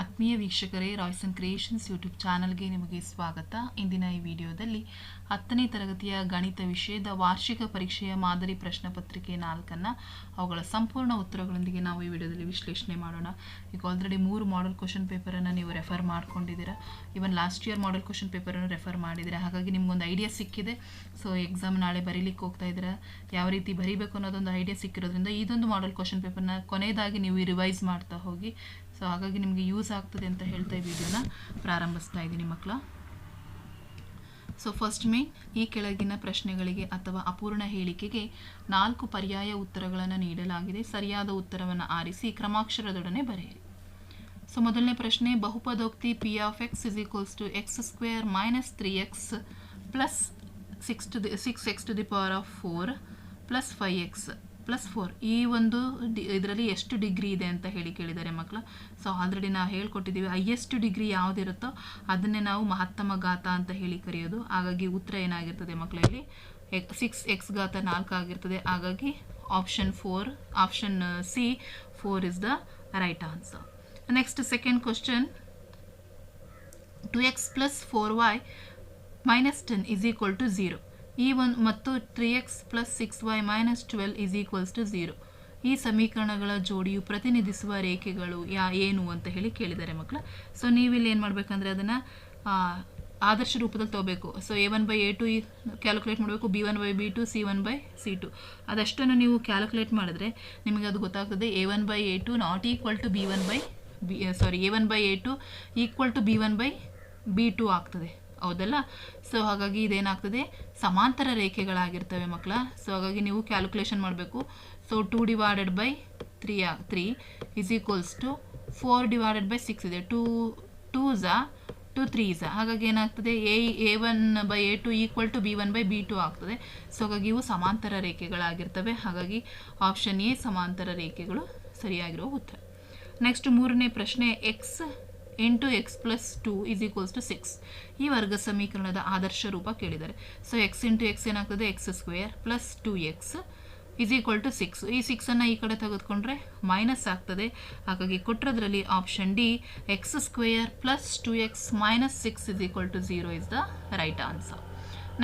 ಆತ್ಮೀಯ ವೀಕ್ಷಕರೇ, Royce and creations YouTube ಚಾನಲ್ಗೆ ನಿಮಗೆ ಸ್ವಾಗತ. ಇಂದಿನ ಈ ವಿಡಿಯೋದಲ್ಲಿ ಹತ್ತನೇ ತರಗತಿಯ ಗಣಿತ ವಿಷಯದ ವಾರ್ಷಿಕ ಪರೀಕ್ಷೆಯ ಮಾದರಿ ಪ್ರಶ್ನೆ ಪತ್ರಿಕೆ ನಾಲ್ಕನ್ನು, ಅವುಗಳ ಸಂಪೂರ್ಣ ಉತ್ತರಗಳೊಂದಿಗೆ ನಾವು ಈ ವಿಡಿಯೋದಲ್ಲಿ ವಿಶ್ಲೇಷಣೆ ಮಾಡೋಣ. ಈಗ ಆಲ್ರೆಡಿ ಮೂರು ಮಾಡಲ್ ಕ್ವಶನ್ ಪೇಪರನ್ನು ನೀವು ರೆಫರ್ ಮಾಡ್ಕೊಂಡಿದ್ದೀರಾ. Even last year model question ಪೇಪರನ್ನು refer ಮಾಡಿದ್ದೀರಾ. ಹಾಗಾಗಿ ನಿಮಗೊಂದು ಐಡಿಯಾ ಸಿಕ್ಕಿದೆ. ಸೊ ಎಕ್ಸಾಮ್ ನಾಳೆ ಬರೀಲಿಕ್ಕೆ ಹೋಗ್ತಾ ಇದ್ದೀರಾ. ಯಾವ ರೀತಿ ಬರೀಬೇಕು ಅನ್ನೋದೊಂದು ಐಡಿಯಾ ಸಿಕ್ಕಿರೋದ್ರಿಂದ ಇದೊಂದು ಮಾಡಲ್ ಕ್ವಶನ್ ಪೇಪರ್ನ ಕೊನೆಯದಾಗಿ ನೀವು ರಿವೈಸ್ ಮಾಡ್ತಾ ಹೋಗಿ ಸೊ ಹಾಗಾಗಿ ನಿಮಗೆ ಯೂಸ್ ಆಗ್ತದೆ ಅಂತ ಹೇಳ್ತಾ ಈ ವಿಡಿಯೋನ ಪ್ರಾರಂಭಿಸ್ತಾ ಇದ್ದೀನಿ ಮಕ್ಕಳ ಸೊ ಫಸ್ಟ್ ಮೇ ಈ ಕೆಳಗಿನ ಪ್ರಶ್ನೆಗಳಿಗೆ ಅಥವಾ ಅಪೂರ್ಣ ಹೇಳಿಕೆಗೆ ನಾಲ್ಕು ಪರ್ಯಾಯ ಉತ್ತರಗಳನ್ನು ನೀಡಲಾಗಿದೆ. ಸರಿಯಾದ ಉತ್ತರವನ್ನು ಆರಿಸಿ ಕ್ರಮಾಕ್ಷರದೊಡನೆ ಬರೆಯಿರಿ. ಸೊ ಮೊದಲನೇ ಪ್ರಶ್ನೆ, ಬಹುಪದೋಕ್ತಿ P of X is equals to X square minus three X plus six to the six X to the power of four plus five X plus four ಈ ಒಂದು ಇದರಲ್ಲಿ ಎಷ್ಟು ಡಿಗ್ರಿ ಇದೆ ಅಂತ ಹೇಳಿ ಕೇಳಿದ್ದಾರೆ ಮಕ್ಕಳು ಸೊ ಆಲ್ರೆಡಿ ನಾವು ಹೇಳ್ಕೊಟ್ಟಿದ್ದೀವಿ ಹೈಯೆಸ್ಟ್ ಡಿಗ್ರಿ ಯಾವುದಿರುತ್ತೋ ಅದನ್ನೇ ನಾವು ಮಹತ್ತಮ ಘಾತ ಅಂತ ಹೇಳಿ ಕರೆಯೋದು. ಹಾಗಾಗಿ ಉತ್ತರ ಏನಾಗಿರ್ತದೆ ಮಕ್ಕಳಲ್ಲಿ ಎಕ್ ಸಿಕ್ಸ್ ಎಕ್ಸ್ ಘಾತ ನಾಲ್ಕು ಆಗಿರ್ತದೆ. ಹಾಗಾಗಿ option four option C four is the right answer next second question two X plus four Y minus ten is equal to zero ಈ ಒಂದು ಮತ್ತು three X plus six Y minus twelve is equals to zero ಈ ಸಮೀಕರಣಗಳ ಜೋಡಿಯು ಪ್ರತಿನಿಧಿಸುವ ರೇಖೆಗಳು ಯಾ ಏನು ಅಂತ ಹೇಳಿ ಕೇಳಿದ್ದಾರೆ ಮಕ್ಕಳು. ಸೊ ನೀವಿಲ್ಲಿ ಏನು ಮಾಡಬೇಕಂದ್ರೆ ಅದನ್ನು ಆದರ್ಶ ರೂಪದಲ್ಲಿ ತಗೋಬೇಕು. So A one by A to calculate ಮಾಡಬೇಕು. B one by B two C one by C two ಅದಷ್ಟನ್ನು ನೀವು ಕ್ಯಾಲ್ಕುಲೇಟ್ ಮಾಡಿದ್ರೆ ನಿಮಗೆ ಅದು ಗೊತ್ತಾಗ್ತದೆ. A one by A two not equal to B one by B sorry A one by A two equal to B one by B two ಆಗ್ತದೆ. ಹೌದಲ್ಲ? So ಹಾಗಾಗಿ ಇದೇನಾಗ್ತದೆ? ಸಮಾಂತರ ರೇಖೆಗಳಾಗಿರ್ತವೆ ಮಕ್ಕಳ. ಸೊ ಹಾಗಾಗಿ ನೀವು ಕ್ಯಾಲ್ಕುಲೇಷನ್ ಮಾಡಬೇಕು. So two divided by three ಆ three is equals to four divided by six ಇದೆ. ಟೂ ಟೂ ಝಾ ಟು ತ್ರೀ ಝಾ ಹಾಗಾಗಿ ಏನಾಗ್ತದೆ? A A one by A two equal to B one by B two ಆಗ್ತದೆ. So ಹಾಗಾಗಿ ಇವು ಸಮಾಂತರ ರೇಖೆಗಳಾಗಿರ್ತವೆ. ಹಾಗಾಗಿ ಆಪ್ಷನ್ ಎ ಸಮಾಂತರ ರೇಖೆಗಳು ಸರಿಯಾಗಿರೋ ಉತ್ತರ. ನೆಕ್ಸ್ಟ್ ಮೂರನೇ ಪ್ರಶ್ನೆ X into X plus two is equals to six ಈ ವರ್ಗ ಸಮೀಕರಣದ ಆದರ್ಶ ರೂಪ ಕೇಳಿದ್ದಾರೆ ಸೊ ಎಕ್ಸ್ ಇಂಟು ಎಕ್ಸ್ ಏನಾಗ್ತದೆ? X square plus two X is equal to six ಈ ಸಿಕ್ಸನ್ನು ಈ ಕಡೆ ತೆಗೆದುಕೊಂಡ್ರೆ ಮೈನಸ್ ಆಗ್ತದೆ. ಹಾಗಾಗಿ ಕೊಟ್ಟರದ್ರಲ್ಲಿ option D X square plus two X minus six is equal to zero is the right answer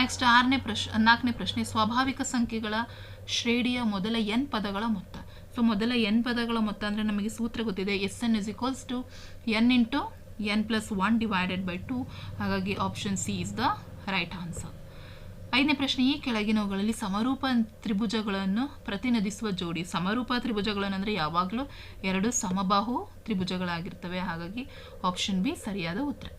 next ಆರನೇ ಪ್ರಶ್ ನಾಲ್ಕನೇ ಪ್ರಶ್ನೆ, ಸ್ವಾಭಾವಿಕ ಸಂಖ್ಯೆಗಳ ಶ್ರೇಣಿಯ ಮೊದಲ ಎನ್ ಪದಗಳ ಮೊತ್ತ. ಸೊ ಮೊದಲ ಎನ್ ಪದಗಳ ಮೊತ್ತ ಅಂದರೆ ನಮಗೆ ಸೂತ್ರ ಗೊತ್ತಿದೆ. S N is equals to N into N plus one divided by two ಹಾಗಾಗಿ option C is the right answer ಐದನೇ ಪ್ರಶ್ನೆ, ಈ ಕೆಳಗಿನವುಗಳಲ್ಲಿ ಸಮರೂಪ ತ್ರಿಭುಜಗಳನ್ನು ಪ್ರತಿನಿಧಿಸುವ ಜೋಡಿ. ಸಮರೂಪ ತ್ರಿಭುಜಗಳನ್ನಂದರೆ ಯಾವಾಗಲೂ ಎರಡು ಸಮಬಾಹು ತ್ರಿಭುಜಗಳಾಗಿರ್ತವೆ. ಹಾಗಾಗಿ ಆಪ್ಷನ್ ಬಿ ಸರಿಯಾದ ಉತ್ತರ.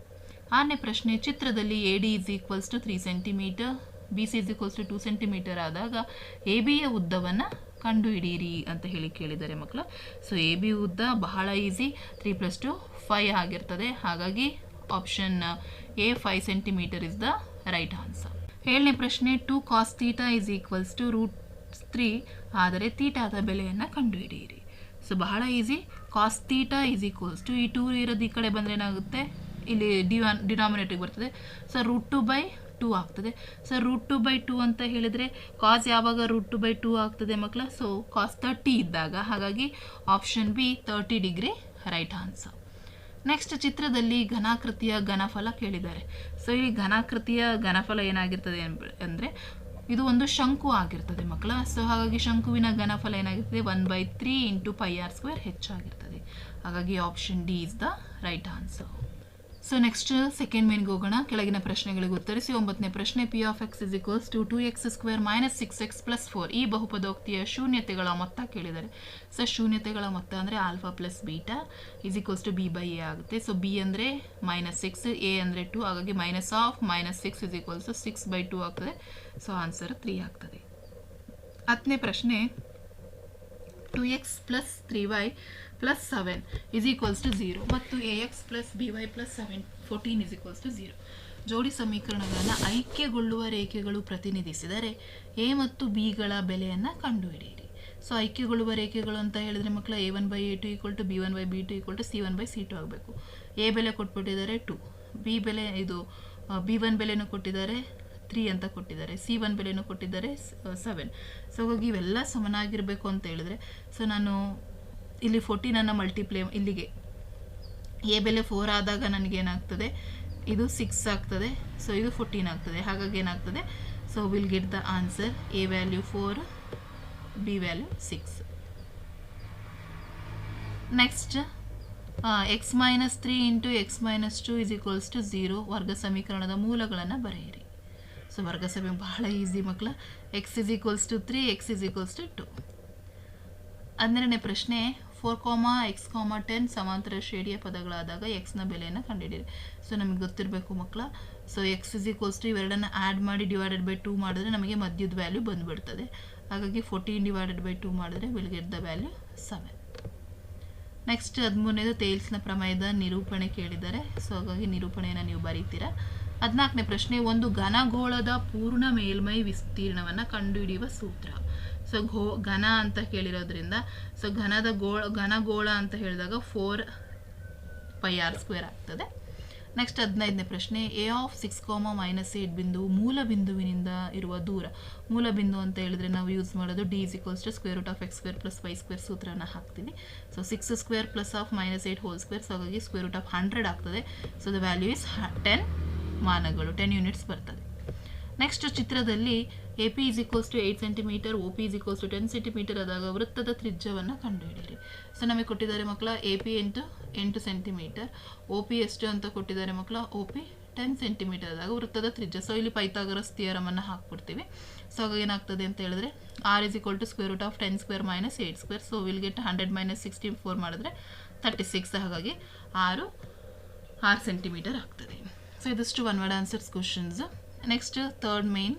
ಆರನೇ ಪ್ರಶ್ನೆ, ಚಿತ್ರದಲ್ಲಿ A D is equals to three centimetre B C is equals to two centimetre ಆದಾಗ ಎ ಬಿಯ ಉದ್ದವನ್ನು ಕಂಡುಹಿಡಿಯಿರಿ ಅಂತ ಹೇಳಿ ಕೇಳಿದ್ದಾರೆ ಮಕ್ಕಳು. ಸೊ ಎ ಬಿ ಉದ್ದ ಬಹಳ easy three plus two five ಆಗಿರ್ತದೆ. ಹಾಗಾಗಿ option a five centimetre is the right answer ಏಳನೇ ಪ್ರಶ್ನೆ two cos theta is equals to root three ಆದರೆ ತೀಟಾದ ಬೆಲೆಯನ್ನು ಕಂಡುಹಿಡಿಯಿರಿ ಸೊ ಬಹಳ easy cos theta is equals to ಈ ಟೂ ಇರೋದು ಈ ಕಡೆ ಬಂದರೆ ಏನಾಗುತ್ತೆ? ಇಲ್ಲಿ ಡಿವಾನ್ ಡಿನಾಮಿನೇಟಿವ್ ಬರ್ತದೆ. So root two by two ಆಗ್ತದೆ. So root two by two ಅಂತ ಹೇಳಿದರೆ ಕಾಸ್ ಯಾವಾಗ ರೂಟ್ ಟು ಬೈ ಟೂ ಆಗ್ತದೆ ಮಕ್ಕಳ ಸೊ ಕಾಸ್ ತರ್ಟಿ ಇದ್ದಾಗ. ಹಾಗಾಗಿ option B thirty degree right answer next ಚಿತ್ರದಲ್ಲಿ ಘನಾಕೃತಿಯ ಘನಫಲ ಕೇಳಿದ್ದಾರೆ. ಸೊ ಈ ಘನಾಕೃತಿಯ ಘನಫಲ ಏನಾಗಿರ್ತದೆ ಅಂದರೆ ಇದು ಒಂದು ಶಂಕು ಆಗಿರ್ತದೆ ಮಕ್ಕಳ ಸೊ ಹಾಗಾಗಿ ಶಂಕುವಿನ ಘನಫಲ ಏನಾಗಿರ್ತದೆ? One by three into pi R square ಹೆಚ್ಚಾಗಿರ್ತದೆ ಹಾಗಾಗಿ option D is the right answer so next second ಮೇನ್ಗೆ ಹೋಗೋಣ ಕೆಳಗಿನ ಪ್ರಶ್ನೆಗಳಿಗೆ ಉತ್ತರಿಸಿ ಒಂಬತ್ತನೇ ಪ್ರಶ್ನೆ P of X is equals to two X square minus six X plus four ಈ ಬಹುಪದೋಕ್ತಿಯ ಶೂನ್ಯತೆಗಳ ಮೊತ್ತ ಕೇಳಿದ್ದಾರೆ. ಸೊ ಶೂನ್ಯತೆಗಳ ಮೊತ್ತ ಅಂದರೆ alpha plus beta is equals to B by A ಆಗುತ್ತೆ. ಸೊ ಬಿ ಅಂದರೆ ಮೈನಸ್ ಸಿಕ್ಸ್ ಎ ಅಂದರೆ ಟು ಹಾಗಾಗಿ minus of minus six is equals six by two ಆಗ್ತದೆ. ಸೊ ಆನ್ಸರ್ ತ್ರೀ ಆಗ್ತದೆ. ಹತ್ತನೇ ಪ್ರಶ್ನೆ two X plus three Y plus seven is equals to zero ಮತ್ತು A X plus B Y plus seven fourteen is equals to zero ಜೋಡಿ ಸಮೀಕರಣಗಳನ್ನು ಐಕ್ಯಗೊಳ್ಳುವ ರೇಖೆಗಳು ಪ್ರತಿನಿಧಿಸಿದರೆ A ಮತ್ತು ಬಿಗಳ ಬೆಲೆಯನ್ನು ಕಂಡುಹಿಡಿಯಿರಿ. ಸೊ ಐಕ್ಯಗೊಳ್ಳುವ ರೇಖೆಗಳು ಅಂತ ಹೇಳಿದರೆ ಮಕ್ಕಳು A one by A two equal to B one by B two equal to C one by C two ಆಗಬೇಕು. ಎ ಬೆಲೆ ಕೊಟ್ಬಿಟ್ಟಿದ್ದಾರೆ ಟು ಬಿ ಬೆಲೆ ಇದು ಬಿ ಒನ್ ಬೆಲೆನೂ ಕೊಟ್ಟಿದ್ದಾರೆ ತ್ರೀ ಅಂತ ಕೊಟ್ಟಿದ್ದಾರೆ. ಸಿ ಒನ್ ಬೆಲೆನೂ ಕೊಟ್ಟಿದ್ದಾರೆ ಸೆವೆನ್ ಸೊ ಹಾಗಾಗಿ ಇವೆಲ್ಲ ಸಮನಾಗಿರಬೇಕು ಅಂತ ಹೇಳಿದ್ರೆ ಸೊ ನಾನು ಇಲ್ಲಿ ಫೋರ್ಟೀನನ್ನು ಮಲ್ಟಿಪ್ಲೈ ಇಲ್ಲಿಗೆ. ಎ ಬೆಲೆ ಫೋರ್ ಆದಾಗ ನನಗೇನಾಗ್ತದೆ ಇದು ಸಿಕ್ಸ್ ಆಗ್ತದೆ. ಸೊ ಇದು ಫೋರ್ಟೀನ್ ಆಗ್ತದೆ. ಹಾಗಾಗಿ ಏನಾಗ್ತದೆ? So will get the answer A value four B value six next X minus three into X minus two is equals to zero ವರ್ಗ ಸಮೀಕರಣದ ಮೂಲಗಳನ್ನು ಬರೆಯಿರಿ. ಸೊ ವರ್ಗ ಸಮೀ ಬಹಳ ಈಸಿ ಮಕ್ಕಳ X is equals to three X is equals to two ಹನ್ನೆರಡನೇ ಪ್ರಶ್ನೆ four comma X ಕಾಮ ಟೆನ್ ಸಮಾಂತರ ಶ್ರೇಣಿಯ ಪದಗಳಾದಾಗ ಎಕ್ಸ್ನ ಬೆಲೆಯನ್ನು ಕಂಡುಹಿಡಿಯಿರಿ. ಸೊ ನಮಗೆ ಗೊತ್ತಿರಬೇಕು ಮಕ್ಕಳ. So X is equals to ಇವೆರಡನ್ನು ಆ್ಯಡ್ ಮಾಡಿ ಡಿವೈಡೆಡ್ ಬೈ ಟೂ ಮಾಡಿದ್ರೆ ನಮಗೆ ಮಧ್ಯದ ವ್ಯಾಲ್ಯೂ ಬಂದುಬಿಡ್ತದೆ. ಹಾಗಾಗಿ ಫೋರ್ಟೀನ್ ಡಿವೈಡೆಡ್ ಬೈ ಟೂ ಮಾಡಿದ್ರೆ will get the value seven next ಹದಿಮೂರನೇದು ತೇಲ್ಸ್ನ ಪ್ರಮೇಯದ ನಿರೂಪಣೆ ಕೇಳಿದ್ದಾರೆ ಸೊ ಹಾಗಾಗಿ ನಿರೂಪಣೆಯನ್ನು ನೀವು ಬರೀತೀರಾ. ಹದಿನಾಲ್ಕನೇ ಪ್ರಶ್ನೆ, ಒಂದು ಘನಗೋಳದ ಪೂರ್ಣ ಮೇಲ್ಮೈ ವಿಸ್ತೀರ್ಣವನ್ನು ಕಂಡುಹಿಡಿಯುವ ಸೂತ್ರ. ಸೊ ಘೋ ಘನ ಅಂತ ಕೇಳಿರೋದ್ರಿಂದ ಸೊ ಘನದ ಗೋಳ, ಘನಗೋಳ ಅಂತ ಹೇಳಿದಾಗ ಫೋರ್ ಪೈ ಆರ್ ಸ್ಕ್ವೇರ್ ಆಗ್ತದೆ. ನೆಕ್ಸ್ಟ್ ಹದಿನೈದನೇ ಪ್ರಶ್ನೆ A of six comma minus eight ಬಿಂದು ಮೂಲ ಬಿಂದುವಿನಿಂದ ಇರುವ ದೂರ. ಮೂಲ ಬಿಂದು ಅಂತ ಹೇಳಿದ್ರೆ ನಾವು ಯೂಸ್ ಮಾಡೋದು D is equals to square root of X square plus Y square ಸೂತ್ರನ ಹಾಕ್ತೀನಿ. So six square plus of minus eight whole square so ಹಾಗಾಗಿ ಸ್ಕ್ವೇರ್ ರೂಟ್ ಆಫ್ ಹಂಡ್ರೆಡ್ ಆಗ್ತದೆ. So the value is ten ಮಾನಗಳು ten units ಬರ್ತದೆ. Next ಚಿತ್ರದಲ್ಲಿ A P is equals to eight centimetre O P is equals to ten centimetre ಆದಾಗ ವೃತ್ತದ ತ್ರಿಜ್ಯವನ್ನು ಕಂಡುಹಿಡಿಯಿರಿ. So ನಮಗೆ ಕೊಟ್ಟಿದ್ದಾರೆ ಮಕ್ಕಳ ಎ ಪಿ ಎಂಟು ಎಂಟು ಸೆಂಟಿಮೀಟರ್ ಒ ಪಿ ಎಷ್ಟು ಅಂತ ಕೊಟ್ಟಿದ್ದಾರೆ ಮಕ್ಕಳ ಒ ಪಿ ಟೆನ್ ಸೆಂಟಿಮೀಟರ್ ಆದಾಗ ವೃತ್ತದ ತ್ರಿಜ್ಯ. ಸೊ ಇಲ್ಲಿ ಪೈಥಾಗರಸ್ ಥಿಯರಮನ್ನು ಹಾಕ್ಬಿಡ್ತೀವಿ. ಸೊ ಆಗ ಏನಾಗ್ತದೆ ಅಂತ ಹೇಳಿದ್ರೆ R is equal to square root of ten square minus eight square so will get hundred minus sixty four ಮಾಡಿದ್ರೆ ತರ್ಟಿ ಸಿಕ್ಸ್ ಹಾಗಾಗಿ ಆರು ಆರು ಸೆಂಟಿಮೀಟರ್ ಆಗ್ತದೆ. ಸೊ ಇದಿಷ್ಟು one word answers questions next third main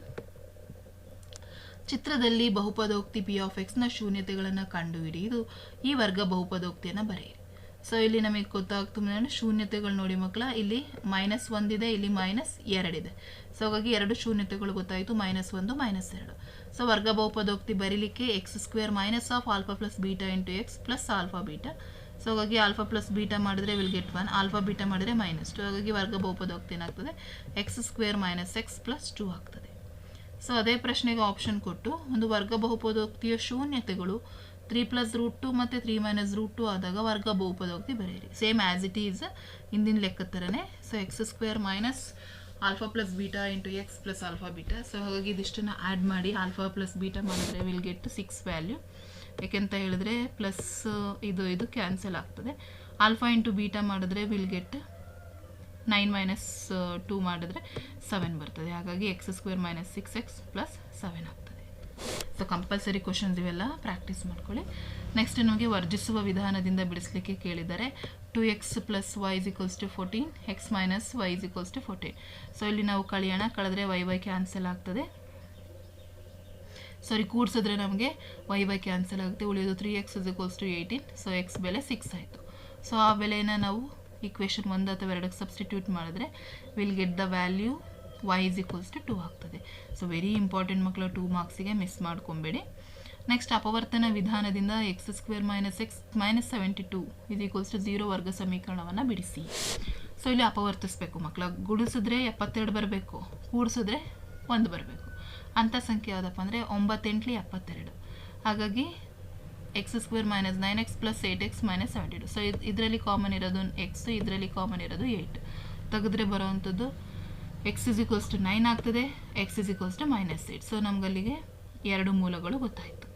ಚಿತ್ರದಲ್ಲಿ ಬಹುಪದೋಕ್ತಿ ಪಿ ಆಫ್ ಎಕ್ಸ್ನ ಶೂನ್ಯತೆಗಳನ್ನು ಕಂಡುಹಿಡಿ. ಇದು ಈ ವರ್ಗ ಬಹುಪದೋಕ್ತಿಯನ್ನು ಬರೆಯಿರಿ ಸೊ ಇಲ್ಲಿ ನಮಗೆ ಗೊತ್ತಾಗ್ತದೆ ಶೂನ್ಯತೆಗಳು ನೋಡಿ ಮಕ್ಕಳ ಇಲ್ಲಿ ಮೈನಸ್ ಒಂದಿದೆ ಇಲ್ಲಿ ಮೈನಸ್ ಎರಡಿದೆ ಸೊ ಹಾಗಾಗಿ ಎರಡು ಶೂನ್ಯತೆಗಳು ಗೊತ್ತಾಯಿತು ಮೈನಸ್ ಒಂದು ಮೈನಸ್ ಎರಡು. ಸೊ ವರ್ಗ ಬಹುಪದೋಕ್ತಿ ಬರೀಲಿಕ್ಕೆ x squared minus of alpha plus beta into x plus alpha beta so ಹಾಗಾಗಿ ಆಲ್ಫಾ ಪ್ಲಸ್ ಬೀಟಾ ಮಾಡಿದ್ರೆ will get one alpha beta ಮಾಡಿದ್ರೆ ಮೈನಸ್ ಟು ಹಾಗಾಗಿ ವರ್ಗ ಬಹುಪದೋಕ್ತಿ ಏನಾಗ್ತದೆ x squared minus x plus two ಆಗ್ತದೆ. ಸೊ ಅದೇ ಪ್ರಶ್ನೆಗೆ ಆಪ್ಷನ್ ಕೊಟ್ಟು ಒಂದು ವರ್ಗ ಬಹುಪದೋಕ್ತಿಯ ಶೂನ್ಯತೆಗಳು ತ್ರೀ ಪ್ಲಸ್ ರೂಟ್ ಟು ಮತ್ತು ತ್ರೀ ಮೈನಸ್ ರೂಟ್ ಟು ಆದಾಗ ವರ್ಗ ಬಹುಪದೋಕ್ತಿ ಬರೆಯಿರಿ ಸೇಮ್ ಆ್ಯಸ್ ಇಟ್ ಈಸ್ ಹಿಂದಿನ ಲೆಕ್ಕ ಥರನೇ so x squared minus alpha plus beta into x plus alpha beta so ಹಾಗಾಗಿ ಇದಿಷ್ಟನ್ನು ಆ್ಯಡ್ ಮಾಡಿ ಆಲ್ಫಾ ಪ್ಲಸ್ ಬೀಟಾ ಮಾಡಿದ್ರೆ ವಿಲ್ ಗೆಟ್ ಸಿಕ್ಸ್ ವ್ಯಾಲ್ಯೂ ಯಾಕೆಂತ ಹೇಳಿದ್ರೆ ಪ್ಲಸ್ ಇದು ಇದು ಕ್ಯಾನ್ಸಲ್ ಆಗ್ತದೆ. ಆಲ್ಫಾ ಇಂಟು ಬೀಟಾ ಮಾಡಿದ್ರೆ will get nine minus two ಮಾಡಿದ್ರೆ ಸೆವೆನ್ ಬರ್ತದೆ. ಹಾಗಾಗಿ x squared minus six x plus seven ಆಗ್ತದೆ. ಸೊ ಕಂಪಲ್ಸರಿ ಕ್ವಶನ್ಸ್ ಇವೆಲ್ಲ ಪ್ರಾಕ್ಟೀಸ್ ಮಾಡ್ಕೊಳ್ಳಿ. ನೆಕ್ಸ್ಟ್ ನಮಗೆ ವರ್ಜಿಸುವ ವಿಧಾನದಿಂದ ಬಿಡಿಸಲಿಕ್ಕೆ ಕೇಳಿದ್ದಾರೆ. Two x plus y is equals to fourteen x minus y is equals to fourteen so ಇಲ್ಲಿ ನಾವು ಕಳೆಯೋಣ ಕಳೆದ್ರೆ ವೈ ವೈ ಕ್ಯಾನ್ಸಲ್ ಆಗ್ತದೆ. ಸಾರಿ ಕೂಡಿಸಿದ್ರೆ ನಮಗೆ ವೈ ಬೈ ಕ್ಯಾನ್ಸಲ್ ಆಗುತ್ತೆ. ಉಳಿಯೋದು three x is equals to eighteen so x ಬೆಲೆ ಸಿಕ್ಸ್ ಆಯಿತು. So ಆ ಬೆಲೆಯನ್ನು ನಾವು ಈಕ್ವೇಷನ್ ಒಂದು ಅಥವಾ ಎರಡಕ್ಕೆ ಸಬ್ಸ್ಟಿಟ್ಯೂಟ್ ಮಾಡಿದ್ರೆ will get the value y is equals to two ಆಗ್ತದೆ. ಸೊ ವೆರಿ ಇಂಪಾರ್ಟೆಂಟ್ ಮಕ್ಕಳು ಟೂ ಮಾರ್ಕ್ಸಿಗೆ ಮಿಸ್ ಮಾಡ್ಕೊಬೇಡಿ. ನೆಕ್ಸ್ಟ್ ಅಪವರ್ತನ ವಿಧಾನದಿಂದ x squared minus x minus seventy two is equals to zero ವರ್ಗ ಸಮೀಕರಣವನ್ನು ಬಿಡಿಸಿ. ಸೊ ಇಲ್ಲಿ ಅಪವರ್ತಿಸ್ಬೇಕು ಮಕ್ಕಳು ಗುಡಿಸಿದ್ರೆ ಎಪ್ಪತ್ತೆರಡು ಬರಬೇಕು. ಕೂಡಿಸಿದ್ರೆ ಒಂದು ಬರಬೇಕು. ಅಂಥ ಸಂಖ್ಯೆ ಯಾವುದಪ್ಪ ಅಂದರೆ ಒಂಬತ್ತೆಂಟ್ಲಿ ಎಪ್ಪತ್ತೆರಡು. ಹಾಗಾಗಿ x squared minus nine x plus eight x minus two so ಇದು ಇದರಲ್ಲಿ ಕಾಮನ್ ಇರೋದು ಎಕ್ಸ್ ಇದರಲ್ಲಿ ಕಾಮನ್ ಇರೋದು ಏಯ್ಟ್ ತೆಗೆದ್ರೆ ಬರೋವಂಥದ್ದು x is equals to nine ಆಗ್ತದೆ x is equals to minus eight so ನಮಗಲ್ಲಿಗೆ ಎರಡು ಮೂಲಗಳು ಗೊತ್ತಾಯಿತು.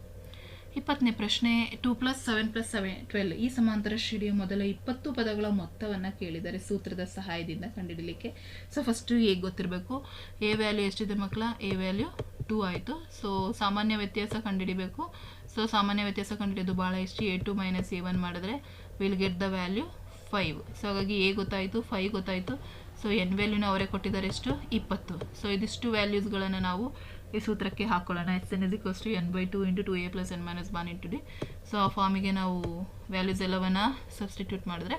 ಇಪ್ಪತ್ತನೇ ಪ್ರಶ್ನೆ two plus seven plus seven twelve ಈ ಸಮಾಂತರ ಶ್ರೇಣಿಯ ಮೊದಲ ಇಪ್ಪತ್ತು ಪದಗಳ ಮೊತ್ತವನ್ನು ಕೇಳಿದ್ದಾರೆ ಸೂತ್ರದ ಸಹಾಯದಿಂದ ಕಂಡುಹಿಡಲಿಕ್ಕೆ. ಸೊ ಫಸ್ಟು ಹೇಗೆ ಗೊತ್ತಿರಬೇಕು? ಎ ವ್ಯಾಲ್ಯೂ ಎಷ್ಟಿದೆ ಮಕ್ಕಳ? ಎ ವ್ಯಾಲ್ಯೂ ಟೂ ಆಯಿತು. ಸೊ ಸಾಮಾನ್ಯ ವ್ಯತ್ಯಾಸ ಕಂಡುಹಿಡಿಬೇಕು. ಸೊ ಸಾಮಾನ್ಯ ವ್ಯತ್ಯಾಸ ಕಂಡುಹಿಡಿಯೋದು ಭಾಳ ಇಷ್ಟು. A two minus a one ಮಾಡಿದ್ರೆ will get the value five so ಹಾಗಾಗಿ ಎ ಗೊತ್ತಾಯಿತು ಫೈವ್ ಗೊತ್ತಾಯಿತು. ಸೊ ಎನ್ ವ್ಯಾಲ್ಯೂನ ಅವರೇ ಕೊಟ್ಟಿದ್ದಾರೆ ಎಷ್ಟು? ಇಪ್ಪತ್ತು. ಸೊ ಇದಿಷ್ಟು ವ್ಯಾಲ್ಯೂಸ್ಗಳನ್ನು ನಾವು ಈ ಸೂತ್ರಕ್ಕೆ ಹಾಕ್ಕೊಳ್ಳೋಣ s n is equals to n by two into two a plus n minus one into d so ಆ ಫಾರ್ಮಿಗೆ ನಾವು ವ್ಯಾಲ್ಯೂಸ್ ಎಲ್ಲವನ್ನು ಸಬ್ಸ್ಟಿಟ್ಯೂಟ್ ಮಾಡಿದ್ರೆ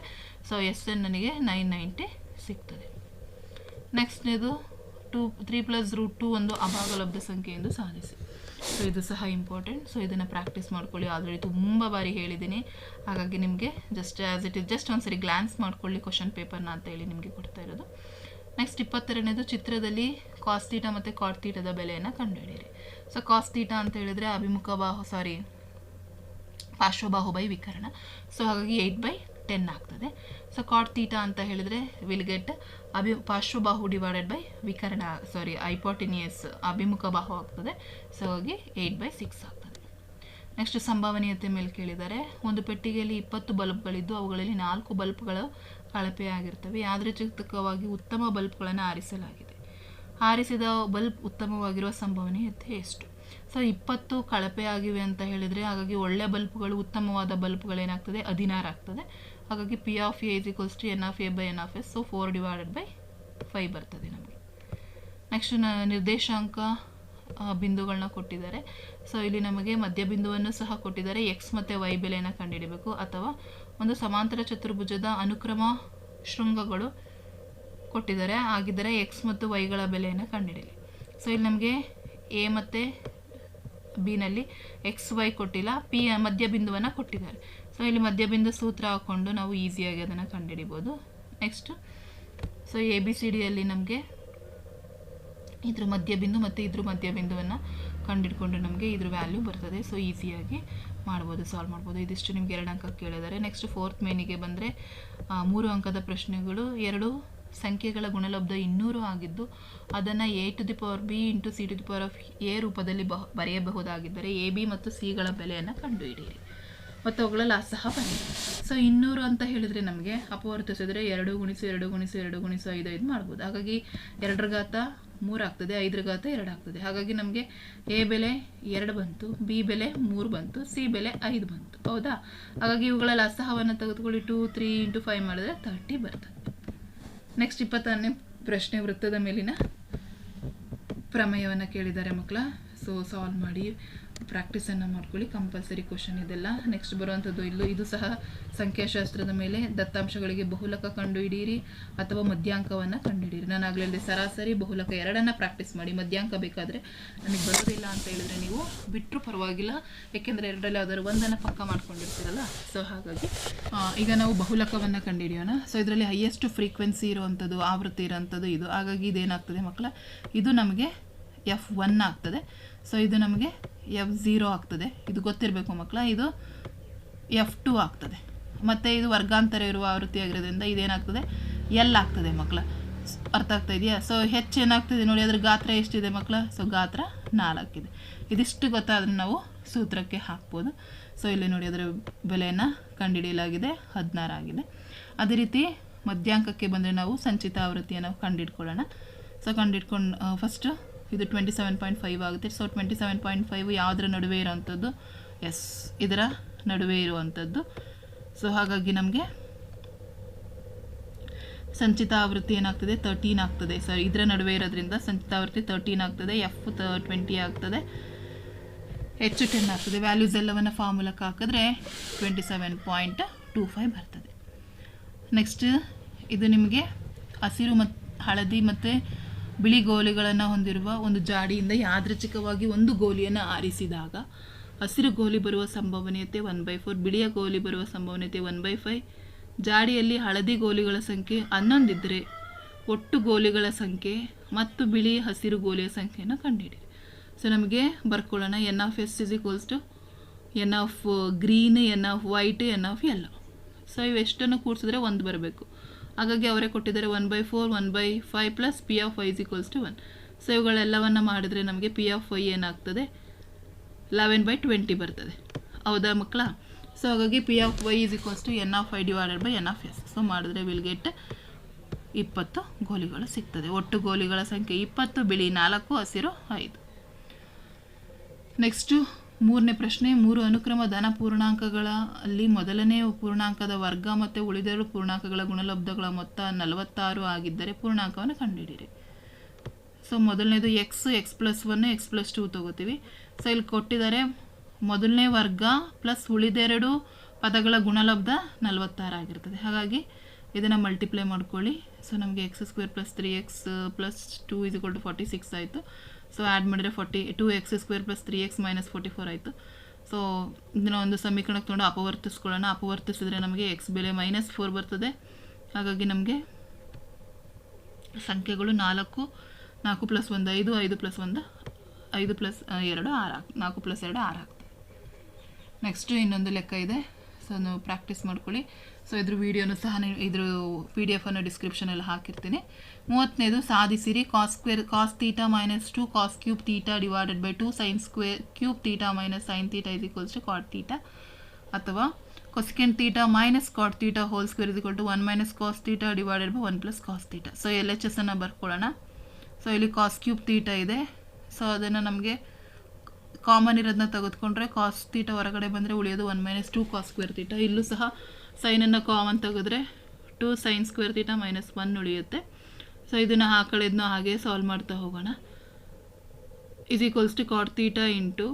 ಸೊ ಎಸ್ ಎನ್ ನನಗೆ ನೈನ್ ನೈಂಟಿ ಸಿಗ್ತದೆ. ನೆಕ್ಸ್ಟ್ ಇದು two three plus root two ಒಂದು ಅಭಾಗಲಬ್ಧ ಸಂಖ್ಯೆ ಎಂದು ಸಾಧಿಸಿ. ಸೊ ಇದು ಸಹ ಇಂಪಾರ್ಟೆಂಟ್ ಸೊ ಇದನ್ನು ಪ್ರಾಕ್ಟೀಸ್ ಮಾಡ್ಕೊಳ್ಳಿ. ಆಲ್ರೆಡಿ ತುಂಬ ಬಾರಿ ಹೇಳಿದ್ದೀನಿ. ಹಾಗಾಗಿ ನಿಮಗೆ just as it is just ಒಂದ್ಸರಿ ಗ್ಲಾನ್ಸ್ ಮಾಡ್ಕೊಳ್ಳಿ ಕ್ವಶನ್ ಪೇಪರ್ನ ಅಂತ ಹೇಳಿ ನಿಮಗೆ ಕೊಡ್ತಾ ಇರೋದು. ನೆಕ್ಸ್ಟ್ ಇಪ್ಪತ್ತೆರಡನೇದು ಚಿತ್ರದಲ್ಲಿ ಕಾಸ್ತೀಟ ಮತ್ತು ಕಾರ್ತೀಟದ ಬೆಲೆಯನ್ನು ಕಂಡುಹಿಡಿಯಿರಿ. ಸೊ ಕಾಸ್ತೀಟ ಅಂತ ಹೇಳಿದರೆ ಅಭಿಮುಖ ಬಾಹು ಸಾರಿ ಪಾರ್ಶ್ವಬಾಹು ಬೈ ವಿಕರಣ. ಸೊ ಹಾಗಾಗಿ ಏಯ್ಟ್ ಬೈ ಟೆನ್ ಆಗ್ತದೆ. ಸೊ ಕಾಟ್ ತೀಟಾ ಅಂತ ಹೇಳಿದರೆ ವಿಲ್ ಗೆಟ್ ಅಭಿ, ಪಾರ್ಶ್ವಬಾಹು ಡಿವೈಡೆಡ್ ಬೈ ವಿಕರಣ ಸಾರಿ ಐಪಾಟಿನಿಯಸ್ ಅಭಿಮುಖ ಬಾಹು ಆಗ್ತದೆ. ಸೊ ಹಾಗಾಗಿ ಏಯ್ಟ್ ಬೈ ಸಿಕ್ಸ್ ಆಗ್ತದೆ. ನೆಕ್ಸ್ಟ್ ಸಂಭವನೀಯತೆ ಮೇಲೆ ಕೇಳಿದ್ದಾರೆ ಒಂದು ಪೆಟ್ಟಿಗೆಯಲ್ಲಿ ಇಪ್ಪತ್ತು ಬಲ್ಬ್ಗಳಿದ್ದು, ಅವುಗಳಲ್ಲಿ ನಾಲ್ಕು ಬಲ್ಬ್ಗಳು ಕಳಪೆಯಾಗಿರ್ತವೆ ಯಾದೃಚ್ಛಿಕವಾಗಿ ಉತ್ತಮ ಬಲ್ಬ್ಗಳನ್ನು ಆರಿಸಲಾಗಿದೆ. ಆರಿಸಿದ ಬಲ್ಬ್ ಉತ್ತಮವಾಗಿರುವ ಸಂಭವನೀಯತೆ ಎಷ್ಟು? ಸೊ, ಇಪ್ಪತ್ತು ಕಳಪೆ ಆಗಿವೆ ಅಂತ ಹೇಳಿದರೆ, ಹಾಗಾಗಿ ಒಳ್ಳೆ ಬಲ್ಬ್ಗಳು, ಉತ್ತಮವಾದ ಬಲ್ಬ್ಗಳೇನಾಗ್ತದೆ ಹದಿನಾರು ಆಗ್ತದೆ. ಹಾಗಾಗಿ P of A equals to n of A by n of S so four divided by five ಬರ್ತದೆ ನಮಗೆ. ನೆಕ್ಸ್ಟ್ ನಿರ್ದೇಶಾಂಕ ಬಿಂದುಗಳನ್ನ ಕೊಟ್ಟಿದ್ದಾರೆ. ಸೊ ಇಲ್ಲಿ ನಮಗೆ ಮಧ್ಯಬಿಂದುವನ್ನು ಸಹ ಕೊಟ್ಟಿದ್ದಾರೆ. ಎಕ್ಸ್ ಮತ್ತು ವೈ ಬೆಲೆಯನ್ನು ಕಂಡುಹಿಡಬೇಕು. ಅಥವಾ ಒಂದು ಸಮಾಂತರ ಚತುರ್ಭುಜದ ಅನುಕ್ರಮ ಶೃಂಗಗಳು ಕೊಟ್ಟಿದ್ದಾರೆ. ಆಗಿದ್ದರೆ ಎಕ್ಸ್ ಮತ್ತು ವೈಗಳ ಬೆಲೆಯನ್ನು ಕಂಡುಹಿಡಿಯಲಿ ಸೊ ಇಲ್ಲಿ ನಮಗೆ ಎ ಮತ್ತು ಬಿನಲ್ಲಿ ಎಕ್ಸ್ ವೈ ಕೊಟ್ಟಿಲ್ಲ. ಪಿ ಮಧ್ಯಬಿಂದುವನ್ನು ಕೊಟ್ಟಿದ್ದಾರೆ. ಸೊ ಇಲ್ಲಿ ಮಧ್ಯಬಿಂದು ಸೂತ್ರ ಹಾಕ್ಕೊಂಡು ನಾವು ಈಸಿಯಾಗಿ ಅದನ್ನು ಕಂಡುಹಿಡಿಬೋದು. Next so A B C ಡಿಯಲ್ಲಿ ನಮಗೆ ಇದ್ರ ಮಧ್ಯಬಿಂದು ಮತ್ತು ಇದ್ರ ಮಧ್ಯ ಬಿಂದುವನ್ನು ಕಂಡಿಡ್ಕೊಂಡು ನಮಗೆ ಇದ್ರ ವ್ಯಾಲ್ಯೂ ಬರ್ತದೆ. ಸೊ ಈಸಿಯಾಗಿ ಮಾಡ್ಬೋದು ಸಾಲ್ವ್ ಮಾಡ್ಬೋದು. ಇದಿಷ್ಟು ನಿಮ್ಗೆ ಎರಡು ಅಂಕ ಕೇಳಿದ್ದಾರೆ ನೆಕ್ಸ್ಟ್ ಫೋರ್ತ್ ಮೇನಿಗೆ ಬಂದರೆ ಮೂರು ಅಂಕದ ಪ್ರಶ್ನೆಗಳು. ಎರಡು ಸಂಖ್ಯೆಗಳ ಗುಣಲಬ್ಧ ಇನ್ನೂರು ಆಗಿದ್ದು, ಅದನ್ನು a to the power b into c to the power of a ರೂಪದಲ್ಲಿ ಬಹ ಬರೆಯಬಹುದಾಗಿದ್ದರೆ ಎ ಬಿ ಮತ್ತು ಸಿಗಳ ಬೆಲೆಯನ್ನು ಕಂಡುಹಿಡಿಯಿರಿ. ಮತ್ತು ಅವುಗಳ ಸಹ ಬಂದಿದೆ ಸೊ ಇನ್ನೂರು ಅಂತ ಹೇಳಿದರೆ ನಮಗೆ ಅಪವರ್ತಿಸಿದ್ರೆ ಎರಡು ಗುಣಿಸು ಎರಡು ಗುಣಿಸು ಎರಡು ಗುಣಿಸು ಐದು ಐದು ಮಾಡ್ಬೋದು. ಹಾಗಾಗಿ ಎರಡರ ಘಾತ ಮೂರು ಆಗ್ತದೆ, ಐದರ ಘಾತ ಎರಡು ಆಗ್ತದೆ. ಹಾಗಾಗಿ ನಮಗೆ ಎ ಬೆಲೆ ಎರಡು ಬಂತು, ಬಿ ಬೆಲೆ ಮೂರು ಬಂತು, ಸಿ ಬೆಲೆ ಐದು ಬಂತು. ಹೌದಾ? ಹಾಗಾಗಿ ಇವುಗಳ ಅಸಹವನ್ನು ತೆಗೆದುಕೊಳ್ಳಿ. ಟೂ, ತ್ರೀ ಇಂಟು ಫೈವ್ ಮಾಡಿದ್ರೆ ತರ್ಟಿ ಬರ್ತದೆ. ನೆಕ್ಸ್ಟ್ ಇಪ್ಪತ್ತಾರನೇ ಪ್ರಶ್ನೆ ವೃತ್ತದ ಮೇಲಿನ ಪ್ರಮೇಯವನ್ನು ಕೇಳಿದ್ದಾರೆ ಮಕ್ಕಳ. ಸೊ ಸಾಲ್ವ್ ಮಾಡಿ. ಪ್ರಾಕ್ಟೀಸನ್ನು ಮಾಡ್ಕೊಳ್ಳಿ ಕಂಪಲ್ಸರಿ ಕ್ವಶನ್ ಇದೆಲ್ಲ. ನೆಕ್ಸ್ಟ್ ಬರುವಂಥದ್ದು ಇಲ್ಲೂ, ಇದು ಸಹ ಸಂಖ್ಯಾಶಾಸ್ತ್ರದ ಮೇಲೆ ದತ್ತಾಂಶಗಳಿಗೆ ಬಹುಲಕ ಕಂಡುಹಿಡಿಯಿರಿ ಅಥವಾ ಮಧ್ಯಾಂಕವನ್ನು ಕಂಡುಹಿಡಿಯಿರಿ. ನಾನು ಆಗಲೇ ಸರಾಸರಿ ಬಹುಲಕ ಎರಡನ್ನ ಪ್ರಾಕ್ಟೀಸ್ ಮಾಡಿ, ಮಧ್ಯಾಂಕ ಬೇಕಾದರೆ ನನಗೆ ಬರೋದಿಲ್ಲ ಅಂತ ಹೇಳಿದ್ರೆ ನೀವು ಬಿಟ್ಟರು ಪರವಾಗಿಲ್ಲ. ಏಕೆಂದರೆ ಎರಡರಲ್ಲಿ ಯಾವ್ದಾದ್ರು ಒಂದನ್ನು ಪಕ್ಕ ಮಾಡ್ಕೊಂಡಿರ್ತೀರಲ್ಲ ಸೊ ಹಾಗಾಗಿ ಈಗ ನಾವು ಬಹುಲಕವನ್ನು ಕಂಡುಹಿಡಿಯೋಣ. ಸೊ ಇದರಲ್ಲಿ ಹೈಯೆಸ್ಟ್ ಫ್ರೀಕ್ವೆನ್ಸಿ ಇರುವಂಥದ್ದು, ಆವೃತ್ತಿ ಇರೋಂಥದ್ದು ಇದು. ಹಾಗಾಗಿ ಇದೇನಾಗ್ತದೆ ಮಕ್ಕಳ, ಇದು ನಮಗೆ ಎಫ್ ಒನ್ ಆಗ್ತದೆ. ಸೊ ಇದು ನಮಗೆ ಎಫ್ ಝೀರೋ ಆಗ್ತದೆ. ಇದು ಗೊತ್ತಿರಬೇಕು ಮಕ್ಕಳ ಇದು ಎಫ್ ಟು ಆಗ್ತದೆ. ಮತ್ತು ಇದು ವರ್ಗಾಂತರ ಇರುವ ಆವೃತ್ತಿ ಆಗಿರೋದ್ರಿಂದ ಇದೇನಾಗ್ತದೆ? ಎಲ್ ಆಗ್ತದೆ ಮಕ್ಕಳ ಅರ್ಥ ಆಗ್ತಾ ಇದೆಯಾ? ಸೊ ಹೆಚ್ಚು ಏನಾಗ್ತದೆ ನೋಡಿ, ಅದ್ರ ಗಾತ್ರ ಎಷ್ಟಿದೆ ಮಕ್ಕಳ ಸೊ ಗಾತ್ರ ನಾಲ್ಕಿದೆ. ಇದಿಷ್ಟು ಗೊತ್ತಾದ್ರೆ ನಾವು ಸೂತ್ರಕ್ಕೆ ಹಾಕ್ಬೋದು. ಸೊ ಇಲ್ಲಿ ನೋಡಿ, ಅದರ ಬೆಲೆಯನ್ನು ಕಂಡುಹಿಡಿಯಲಾಗಿದೆ ಹದಿನಾರು ಆಗಿದೆ. ಅದೇ ರೀತಿ ಮಧ್ಯಾಂಕಕ್ಕೆ ಬಂದರೆ ನಾವು ಸಂಚಿತ ಆವೃತ್ತಿಯನ್ನು ಕಂಡುಹಿಡ್ಕೊಳ್ಳೋಣ ಸೊ ಕಂಡಿಟ್ಕೊಂಡು ಫಸ್ಟು ಇದು ಟ್ವೆಂಟಿ ಸೆವೆನ್ ಪಾಯಿಂಟ್ ಫೈವ್ ಆಗುತ್ತೆ. So twenty seven point five ಯಾವುದರ ನಡುವೆ ಇರೋವಂಥದ್ದು ಎಸ್ ಇದರ ನಡುವೆ ಇರುವಂಥದ್ದು. ಸೊ ಹಾಗಾಗಿ ನಮಗೆ ಸಂಚಿತ ಆವೃತ್ತಿ ಏನಾಗ್ತದೆ? ತರ್ಟೀನ್ ಆಗ್ತದೆ. ಸರ್ ಇದರ ನಡುವೆ ಇರೋದ್ರಿಂದ ಸಂಚಿತ ಆವೃತ್ತಿ ತರ್ಟೀನ್ ಆಗ್ತದೆ. ಎಫ್ ತ ಟ್ವೆಂಟಿ ಆಗ್ತದೆ. ಹೆಚ್ಚು ಟೆನ್ ಆಗ್ತದೆ. ವ್ಯಾಲ್ಯೂಸ್ ಎಲ್ಲವನ್ನು ಫಾರ್ಮುಲಕ್ಕೆ ಹಾಕಿದ್ರೆ twenty seven point two five ಬರ್ತದೆ. ನೆಕ್ಸ್ಟ್ ಇದು ನಿಮಗೆ ಹಸಿರು ಮತ್ತು ಹಳದಿ ಮತ್ತು ಬಿಳಿ ಗೋಲಿಗಳನ್ನು ಹೊಂದಿರುವ ಒಂದು ಜಾಡಿಯಿಂದ ಯಾದೃಚ್ಛಿಕವಾಗಿ ಒಂದು ಗೋಲಿಯನ್ನು ಆರಿಸಿದಾಗ ಹಸಿರು ಗೋಲಿ ಬರುವ ಸಂಭವನೀಯತೆ ಒನ್ ಬೈ ಫೋರ್ ಬಿಳಿಯ ಗೋಲಿ ಬರುವ ಸಂಭವನೀಯತೆ ಒನ್ ಬೈ ಫೈವ್ ಜಾಡಿಯಲ್ಲಿ ಹಳದಿ ಗೋಲಿಗಳ ಸಂಖ್ಯೆ ಹನ್ನೊಂದಿದ್ದರೆ ಒಟ್ಟು ಗೋಲಿಗಳ ಸಂಖ್ಯೆ ಮತ್ತು ಬಿಳಿ ಹಸಿರು ಗೋಲಿಯ ಸಂಖ್ಯೆಯನ್ನು ಕಂಡುಹಿಡಿ ಸೊ ನಮಗೆ ಬರ್ಕೊಳ್ಳೋಣ n of S is equals to n of green n of white n of yellow so ಇವೆಷ್ಟನ್ನು ಕೂಡಿಸಿದ್ರೆ ಒಂದು ಬರಬೇಕು. ಹಾಗಾಗಿ ಅವರೇ ಕೊಟ್ಟಿದ್ದಾರೆ one by four one by five plus P of Y equals to one so ಇವುಗಳೆಲ್ಲವನ್ನು ಮಾಡಿದರೆ ನಮಗೆ P of Y ಏನಾಗ್ತದೆ? Eleven by twenty ಬರ್ತದೆ. ಹೌದಾ ಮಕ್ಕಳ? ಸೊ ಹಾಗಾಗಿ P of Y is equals to n of I divided by n of S so ಮಾಡಿದ್ರೆ will get ಇಪ್ಪತ್ತು ಗೋಲಿಗಳು ಸಿಗ್ತದೆ. ಒಟ್ಟು ಗೋಲಿಗಳ ಸಂಖ್ಯೆ ಇಪ್ಪತ್ತು, ಬಿಳಿ ನಾಲ್ಕು, ಹಸಿರು, ಐದು. ನೆಕ್ಸ್ಟು ಮೂರನೇ ಪ್ರಶ್ನೆ, ಮೂರು ಅನುಕ್ರಮ ಧನ ಪೂರ್ಣಾಂಕಗಳ ಅಲ್ಲಿ ಮೊದಲನೇ ಪೂರ್ಣಾಂಕದ ವರ್ಗ ಮತ್ತು ಉಳಿದೆರಡು ಪೂರ್ಣಾಂಕಗಳ ಗುಣಲಬ್ಧಗಳ ಮೊತ್ತ ನಲವತ್ತಾರು ಆಗಿದ್ದರೆ ಪೂರ್ಣಾಂಕವನ್ನು ಕಂಡುಹಿಡಿಯಿರಿ. ಸೊ ಮೊದಲನೇದು x x plus one x plus two ತೊಗೋತೀವಿ. ಸೊ ಇಲ್ಲಿ ಕೊಟ್ಟಿದ್ದಾರೆ ಮೊದಲನೇ ವರ್ಗ ಪ್ಲಸ್ ಉಳಿದೆರಡು ಪದಗಳ ಗುಣಲಬ್ಧ ನಲವತ್ತಾರು ಆಗಿರ್ತದೆ. ಹಾಗಾಗಿ ಇದನ್ನು ಮಲ್ಟಿಪ್ಲೈ ಮಾಡ್ಕೊಳ್ಳಿ. ಸೊ ನಮಗೆ x squared plus three x plus two is equal to forty six ಆಯಿತು. ಸೊ ಆ್ಯಡ್ ಮಾಡಿದರೆ forty two x squared plus three x minus forty four ಆಯಿತು. ಸೊ ಇದನ್ನ ಒಂದು ಸಮೀಕರಣಕ್ಕೆ ತೊಗೊಂಡು ಅಪವರ್ತಿಸ್ಕೊಳ್ಳೋಣ. ಅಪವರ್ತಿಸಿದ್ರೆ ನಮಗೆ ಎಕ್ಸ್ ಬೆಲೆ ಮೈನಸ್ ಫೋರ್ ಬರ್ತದೆ. ಹಾಗಾಗಿ ನಮಗೆ ಸಂಖ್ಯೆಗಳು ನಾಲ್ಕು ನಾಲ್ಕು ಪ್ಲಸ್ ಒಂದು ಐದು ಐದು ಪ್ಲಸ್ ಒಂದು ಐದು ಪ್ಲಸ್ ಎರಡು ಆರು ಹಾಕಿ, ನಾಲ್ಕು ಪ್ಲಸ್ ಎರಡು ಆರು ಆಗ್ತದೆ ನೆಕ್ಸ್ಟು ಇನ್ನೊಂದು ಲೆಕ್ಕ ಇದೆ. ಸೊ ನೀವು ಪ್ರಾಕ್ಟೀಸ್ ಮಾಡ್ಕೊಳ್ಳಿ. ಸೊ ಇದ್ರ ವೀಡಿಯೋನು ಸಹ ನೀವು ಇದ್ರ ಪಿ ಡಿ ಎಫನ್ನು ಡಿಸ್ಕ್ರಿಪ್ಷನಲ್ಲಿ ಹಾಕಿರ್ತೀನಿ. ಮೂವತ್ತನೇದು ಸಾಧಿಸಿರಿ. Cos squared cos theta minus two cos cube theta divided by two sine squared cube theta minus sine theta is equals to cot theta ಅಥವಾ cosecant theta minus cot theta whole square is equal to one minus cos theta divided by one plus cos theta so L H S ಅನ್ನು ಬರ್ಕೊಳ್ಳೋಣ. So ಇಲ್ಲಿ cos cube theta ಇದೆ. So ಅದನ್ನು ನಮಗೆ common ಇರೋದನ್ನ ತೆಗೆದುಕೊಂಡ್ರೆ cos theta ಹೊರಗಡೆ ಬಂದರೆ ಉಳಿಯೋದು one minus two cos squared theta ಇಲ್ಲೂ ಸಹ ಸೈನನ್ನು ಕಾಮನ್ ತೆಗೆದ್ರೆ two sine squared theta minus one ಉಳಿಯುತ್ತೆ. ಸೊ ಇದನ್ನು ಹಾಕೊಳ್ಳೋದನ್ನ ಹಾಗೆ ಸಾಲ್ವ್ ಮಾಡ್ತಾ ಹೋಗೋಣ. Is equals to cot theta into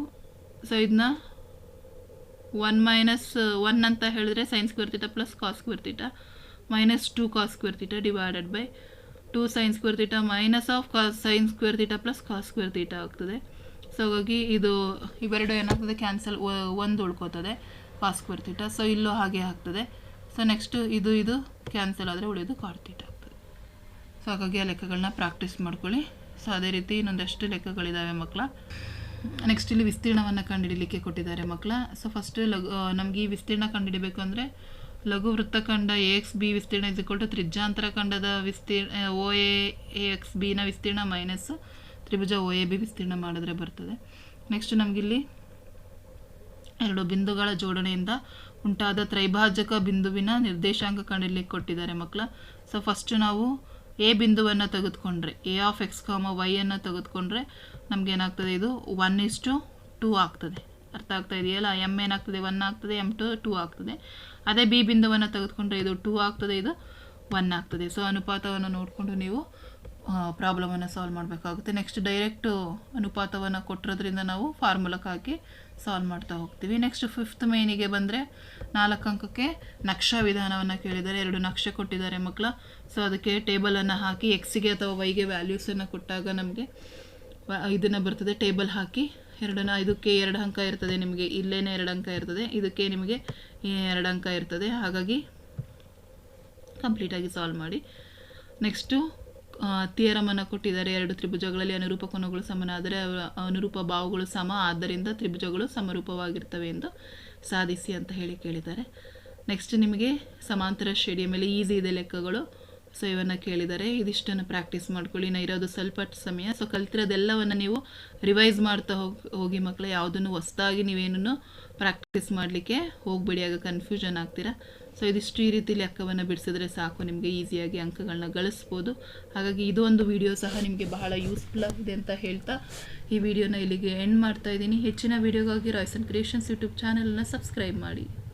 so ಇದನ್ನ ಒನ್ ಮೈನಸ್ ಒನ್ ಅಂತ ಹೇಳಿದ್ರೆ sine squared theta plus cos squared theta minus two cos squared theta divided by two sine squared theta minus of ಕಾ sine squared theta plus cos squared theta ಆಗ್ತದೆ. So ಹಾಗಾಗಿ ಇದು ಇವೆರಡು ಏನಾಗ್ತದೆ? Cancel ಒಂದು ಉಳ್ಕೋತದೆ. ಕಾಸ್ ಸ್ಕ್ವೇರ್ ಥೀಟ ಸೊ ಇಲ್ಲೂ ಹಾಗೆ ಆಗ್ತದೆ. ಸೊ ನೆಕ್ಸ್ಟು ಇದು ಇದು ಕ್ಯಾನ್ಸಲ್ ಆದರೆ ಉಳಿಯೋದು ಕಾರ್ ತೀಟ ಆಗ್ತದೆ. ಸೊ ಹಾಗಾಗಿ ಆ ಲೆಕ್ಕಗಳನ್ನ ಪ್ರಾಕ್ಟೀಸ್ ಮಾಡ್ಕೊಳ್ಳಿ. ಸೊ ಅದೇ ರೀತಿ ಇನ್ನೊಂದಷ್ಟು ಲೆಕ್ಕಗಳಿದ್ದಾವೆ ಮಕ್ಕಳ ನೆಕ್ಸ್ಟ್ ಇಲ್ಲಿ ವಿಸ್ತೀರ್ಣವನ್ನು ಕಂಡುಹಿಡಲಿಕ್ಕೆ ಕೊಟ್ಟಿದ್ದಾರೆ ಮಕ್ಕಳ ಸೊ ಫಸ್ಟ್ ಲಘು ನಮಗೆ ಈ ವಿಸ್ತೀರ್ಣ ಕಂಡುಹಿಡಬೇಕು ಅಂದರೆ ಲಘು ವೃತ್ತಖಂಡ ಎ ಎಕ್ಸ್ ಬಿ ವಿಸ್ತೀರ್ಣ ಇಸ್ ಇಕ್ವಲ್ ಟು ತ್ರಿಜ್ಯಾಂತರ ಖಂಡದ ವಿಸ್ತೀರ್ಣ ಓ ಎ ಎಕ್ಸ್ ಬಿನ ವಿಸ್ತೀರ್ಣ ಮೈನಸ್ ತ್ರಿಭುಜ ಓ ಎ ಬಿ ವಿಸ್ತೀರ್ಣ ಮಾಡಿದ್ರೆ ಬರ್ತದೆ. ನೆಕ್ಸ್ಟ್ ನಮಗಿಲ್ಲಿ ಎರಡು ಬಿಂದುಗಳ ಜೋಡಣೆಯಿಂದ ಉಂಟಾದ ತ್ರೈಭಾಜಕ ಬಿಂದುವಿನ ನಿರ್ದೇಶಾಂಕ ಕಂಡಿಲಿ ಕೊಟ್ಟಿದ್ದಾರೆ ಮಕ್ಕಳ. ಸೊ ಫಸ್ಟ್ ನಾವು ಎ ಬಿಂದುವನ್ನು ತೆಗೆದುಕೊಂಡ್ರೆ A of x comma y ಅನ್ನು ತೆಗೆದುಕೊಂಡ್ರೆ ನಮ್ಗೆ ಏನಾಗ್ತದೆ ಇದು ಒನ್ ಇಸ್ ಟು ಟೂ ಆಗ್ತದೆ. ಅರ್ಥ ಆಗ್ತಾ ಇದೆಯಲ್ಲ? ಎಂ ಏನಾಗ್ತದೆ? ಒನ್ ಆಗ್ತದೆ ಎಂ ಟು ಟೂ ಆಗ್ತದೆ. ಅದೇ ಬಿ ಬಿಂದುವನ್ನು ತೆಗೆದುಕೊಂಡ್ರೆ ಇದು ಟೂ ಆಗ್ತದೆ, ಇದು ಒನ್ ಆಗ್ತದೆ. ಸೊ ಅನುಪಾತವನ್ನು ನೋಡಿಕೊಂಡು ನೀವು ಪ್ರಾಬ್ಲಮನ್ನು ಸಾಲ್ವ್ ಮಾಡಬೇಕಾಗುತ್ತೆ. ನೆಕ್ಸ್ಟ್ ಡೈರೆಕ್ಟ್ ಅನುಪಾತವನ್ನು ಕೊಟ್ಟಿರೋದ್ರಿಂದ ನಾವು ಫಾರ್ಮುಲಕ್ಕೆ ಹಾಕಿ ಸಾಲ್ವ್ ಮಾಡ್ತಾ ಹೋಗ್ತೀವಿ. ನೆಕ್ಸ್ಟ್ ಫಿಫ್ತ್ ಮೇನಿಗೆ ಬಂದರೆ ನಾಲ್ಕು ಅಂಕಕ್ಕೆ ನಕ್ಷಾ ವಿಧಾನವನ್ನು ಕೇಳಿದ್ದಾರೆ. ಎರಡು ನಕ್ಷೆ ಕೊಟ್ಟಿದ್ದಾರೆ ಮಕ್ಕಳ. ಸೊ ಅದಕ್ಕೆ ಟೇಬಲನ್ನು ಹಾಕಿ ಎಕ್ಸಿಗೆ ಅಥವಾ ವೈಗೆ ವ್ಯಾಲ್ಯೂಸನ್ನು ಕೊಟ್ಟಾಗ ನಮಗೆ ಇದನ್ನು ಬರ್ತದೆ. ಟೇಬಲ್ ಹಾಕಿ ಎರಡನ್ನ, ಇದಕ್ಕೆ ಎರಡು ಅಂಕ ಇರ್ತದೆ ನಿಮಗೆ. ಇಲ್ಲೇನೇ ಎರಡು ಅಂಕ ಇರ್ತದೆ. ಇದಕ್ಕೆ ನಿಮಗೆ ಎರಡು ಅಂಕ ಇರ್ತದೆ. ಹಾಗಾಗಿ ಕಂಪ್ಲೀಟಾಗಿ ಸಾಲ್ವ್ ಮಾಡಿ. ನೆಕ್ಸ್ಟು ಥಿಯರಮನ್ನು ಕೊಟ್ಟಿದ್ದಾರೆ. ಎರಡು ತ್ರಿಭುಜಗಳಲ್ಲಿ ಅನುರೂಪ ಕೋನಗಳು ಸಮನಾದರೆ ಅನುರೂಪ ಭಾವಗಳು ಸಮ. ಆದ್ದರಿಂದ ತ್ರಿಭುಜಗಳು ಸಮರೂಪವಾಗಿರ್ತವೆ ಎಂದು ಸಾಧಿಸಿ ಅಂತ ಹೇಳಿ ಕೇಳಿದ್ದಾರೆ. ನೆಕ್ಸ್ಟ್ ನಿಮಗೆ ಸಮಾಂತರ ಶ್ರೇಣಿಯ ಮೇಲೆ ಈಸಿ ಇದೆ ಲೆಕ್ಕಗಳು. ಸೊ ಇವನ್ನು ಕೇಳಿದ್ದಾರೆ. ಇದಿಷ್ಟನ್ನು ಪ್ರಾಕ್ಟೀಸ್ ಮಾಡ್ಕೊಳ್ಳಿ. ನಾ ಇರೋದು ಸ್ವಲ್ಪ ಸಮಯ. ಸೊ ಕಲ್ತಿರೋದೆಲ್ಲವನ್ನು ನೀವು ರಿವೈಸ್ ಮಾಡ್ತಾ ಹೋಗಿ ಹೋಗಿ ಮಕ್ಕಳು, ಯಾವುದನ್ನು ಹೊಸ್ದಾಗಿ ನೀವೇನೂ ಪ್ರಾಕ್ಟೀಸ್ ಮಾಡಲಿಕ್ಕೆ ಹೋಗಬೇಡಿ. ಆಗ ಕನ್ಫ್ಯೂಷನ್ ಆಗ್ತೀರಾ? ಸೊ ಇದಿಷ್ಟು ಈ ರೀತಿ ಲೆಕ್ಕವನ್ನು ಬಿಡಿಸಿದ್ರೆ ಸಾಕು, ನಿಮಗೆ ಈಸಿಯಾಗಿ ಅಂಕಗಳನ್ನ ಗಳಿಸ್ಬೋದು. ಹಾಗಾಗಿ ಇದು ಒಂದು ವಿಡಿಯೋ ಸಹ ನಿಮಗೆ ಬಹಳ ಯೂಸ್ಫುಲ್ ಆಗಿದೆ ಅಂತ ಹೇಳ್ತಾ ಈ ವಿಡಿಯೋನ ಇಲ್ಲಿಗೆ ಎಂಡ್ ಮಾಡ್ತಾ ಇದ್ದೀನಿ. ಹೆಚ್ಚಿನ ವಿಡಿಯೋಗಾಗಿ ರಾಯ್ಸನ್ ಕ್ರಿಯೇಷನ್ಸ್ ಯೂಟ್ಯೂಬ್ ಚಾನಲನ್ನು ಸಬ್ಸ್ಕ್ರೈಬ್ ಮಾಡಿ.